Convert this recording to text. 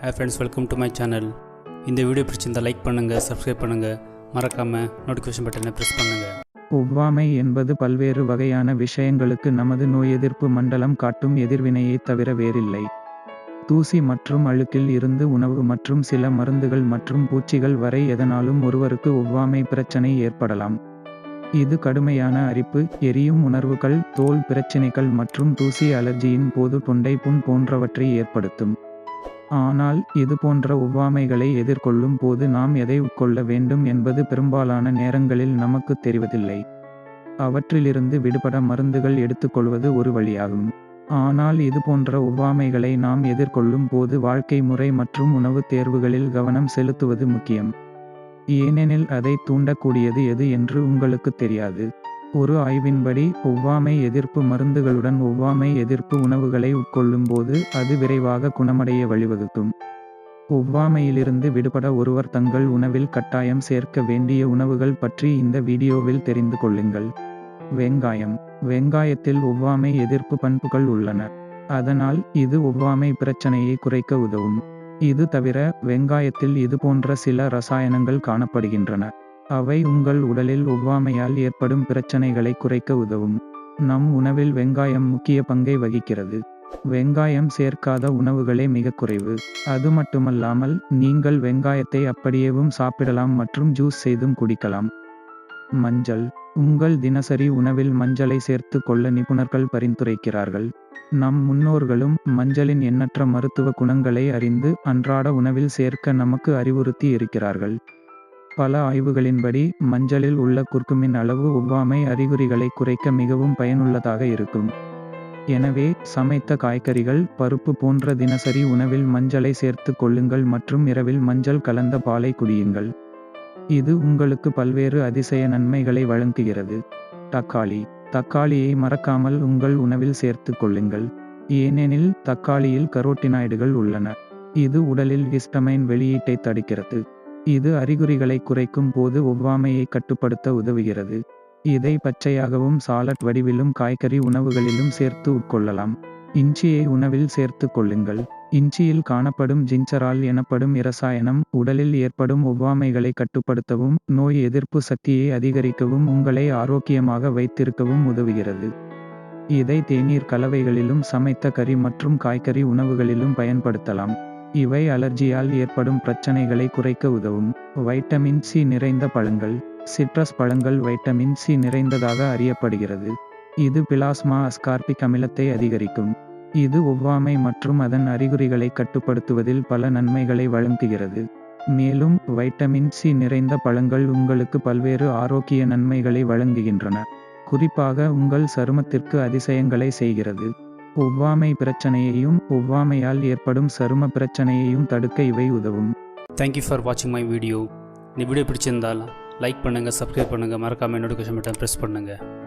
Hey friends welcome to my channel இந்த video பிடிச்சிருந்தால் like பண்ணுங்கள் சப்ஸ்கிரைப் பண்ணுங்கள் மறக்காமல் நோட்டிஃபிகேஷன் பட்டனை ப்ரெஸ் பண்ணுங்கள் ஒவ்வாமை என்பது பல்வேறு வகையான விஷயங்களுக்கு நமது நோய் எதிர்ப்பு மண்டலம் காட்டும் எதிர்வினையைத் தவிர வேறில்லை. தூசி மற்றும் அழுக்கில் இருந்து உணவு மற்றும் சில மருந்துகள் மற்றும் பூச்சிகள் வரை எதனாலும் ஒருவருக்கு ஒவ்வாமை பிரச்சனை ஏற்படலாம். இது கடுமையான அரிப்பு எரியும் உணர்வுகள் தோல் பிரச்சினைகள் மற்றும் தூசி அலர்ஜியின் போது தொண்டை புண் போன்றவற்றை ஏற்படுத்தும். ஆனால் இது போன்ற ஒவ்வாமைகளை எதிர்கொள்ளும் போது நாம் எதை உட்கொள்ள வேண்டும் என்பது பெரும்பாலான நேரங்களில் நமக்கு தெரிவதில்லை. அவற்றிலிருந்து விடுபட மருந்துகள் எடுத்துக்கொள்வது ஒரு வழியாகும். ஆனால் இது போன்ற ஒவ்வாமைகளை நாம் எதிர்கொள்ளும் போது வாழ்க்கை முறை மற்றும் உணவு தேர்வுகளில் கவனம் செலுத்துவது முக்கியம். ஏனெனில் அதை தூண்டக்கூடியது எது என்று உங்களுக்கு தெரியாது. ஒரு ஆய்வின்படி ஒவ்வாமை எதிர்ப்பு மருந்துகளுடன் ஒவ்வாமை எதிர்ப்பு உணவுகளை உட்கொள்ளும்போது அது விரைவாக குணமடைய வழிவகுக்கும். ஒவ்வாமையிலிருந்து விடுபட ஒருவர் தங்கள் உணவில் கட்டாயம் சேர்க்க வேண்டிய உணவுகள் பற்றி இந்த வீடியோவில் தெரிந்து கொள்ளுங்கள். வெங்காயம். வெங்காயத்தில் ஒவ்வாமை எதிர்ப்பு பண்புகள் உள்ளன. அதனால் இது ஒவ்வாமை பிரச்சனையை குறைக்க உதவும். இது தவிர வெங்காயத்தில் இது போன்ற சில ரசாயனங்கள் காணப்படுகின்றன. அவை உங்கள் உடலில் ஒவ்வாமையால் ஏற்படும் பிரச்சனைகளை குறைக்க உதவும். நம் உணவில் வெங்காயம் முக்கிய பங்கை வகிக்கிறது. வெங்காயம் சேர்க்காத உணவுகளே மிக குறைவு. அது மட்டுமல்லாமல் நீங்கள் வெங்காயத்தை அப்படியேவும் சாப்பிடலாம் மற்றும் ஜூஸ் செய்தும் குடிக்கலாம். மஞ்சள். உங்கள் தினசரி உணவில் மஞ்சளை சேர்த்து கொள்ள நிபுணர்கள் பரிந்துரைக்கிறார்கள். நம் முன்னோர்களும் மஞ்சளின் எண்ணற்ற மருத்துவ குணங்களை அறிந்து அன்றாட உணவில் சேர்க்க நமக்கு அறிவுறுத்தி இருக்கிறார்கள். பல ஆய்வுகளின்படி மஞ்சளில் உள்ள குர்குமின் அளவு ஒவ்வாமை அறிகுறிகளை குறைக்க மிகவும் பயனுள்ளதாக இருக்கும். எனவே சமைத்த காய்கறிகள் பருப்பு போன்ற தினசரி உணவில் மஞ்சளை சேர்த்து கொள்ளுங்கள் மற்றும் இரவில் மஞ்சள் கலந்த பாலை குடியுங்கள். இது உங்களுக்கு பல்வேறு அதிசய நன்மைகளை வழங்குகிறது. தக்காளி. தக்காளியை மறக்காமல் உங்கள் உணவில் சேர்த்து கொள்ளுங்கள். ஏனெனில் தக்காளியில் கரோட்டினாய்டுகள் உள்ளன. இது உடலில் ஹிஸ்டமைன் வெளியீட்டை தடுக்கிறது. இது அறிகுறிகளை குறைக்கும் போது ஒவ்வாமையை கட்டுப்படுத்த உதவுகிறது. இதை பச்சையாகவும் சாலட் வடிவிலும் காய்கறி உணவுகளிலும் சேர்த்து உட்கொள்ளலாம். இஞ்சியை உணவில் சேர்த்து கொள்ளுங்கள். இஞ்சியில் காணப்படும் ஜிஞ்சரால் எனப்படும் இரசாயனம் உடலில் ஏற்படும் ஒவ்வாமைகளை கட்டுப்படுத்தவும் நோய் எதிர்ப்பு சக்தியை அதிகரிக்கவும் உங்களை ஆரோக்கியமாக வைத்திருக்கவும் உதவுகிறது. இதை தேநீர் கலவைகளிலும் சமைத்த கறி மற்றும் காய்கறி உணவுகளிலும் பயன்படுத்தலாம். இவை அலர்ஜியால் ஏற்படும் பிரச்சனைகளை குறைக்க உதவும். வைட்டமின் சி நிறைந்த பழங்கள் சிட்ரஸ் பழங்கள் வைட்டமின் சி நிறைந்ததாக அறியப்படுகிறது. இது பிளாஸ்மா அஸ்கார்பிக் அமிலத்தை அதிகரிக்கும். இது ஒவ்வாமை மற்றும் அதன் அறிகுறிகளை கட்டுப்படுத்துவதில் பல நன்மைகளை வழங்குகிறது. மேலும் வைட்டமின் சி நிறைந்த பழங்கள் உங்களுக்கு பல்வேறு ஆரோக்கிய நன்மைகளை வழங்குகின்றன. குறிப்பாக உங்கள் சருமத்திற்கு அதிசயங்களை செய்கிறது. ஒவ்வாமை பிரச்சனையையும் ஒவ்வாமையால் ஏற்படும் சரும பிரச்சனையையும் தடுக்க இவை உதவும். தேங்க்யூ ஃபார் வாட்சிங் மை வீடியோ இந்த வீடியோ பிடிச்சிருந்தால் லைக் பண்ணுங்கள் சப்ஸ்கிரைப் பண்ணுங்கள் மறக்காமல் நோட்டிஃபிகேஷன் பட்டன் ப்ரெஸ் பண்ணுங்கள்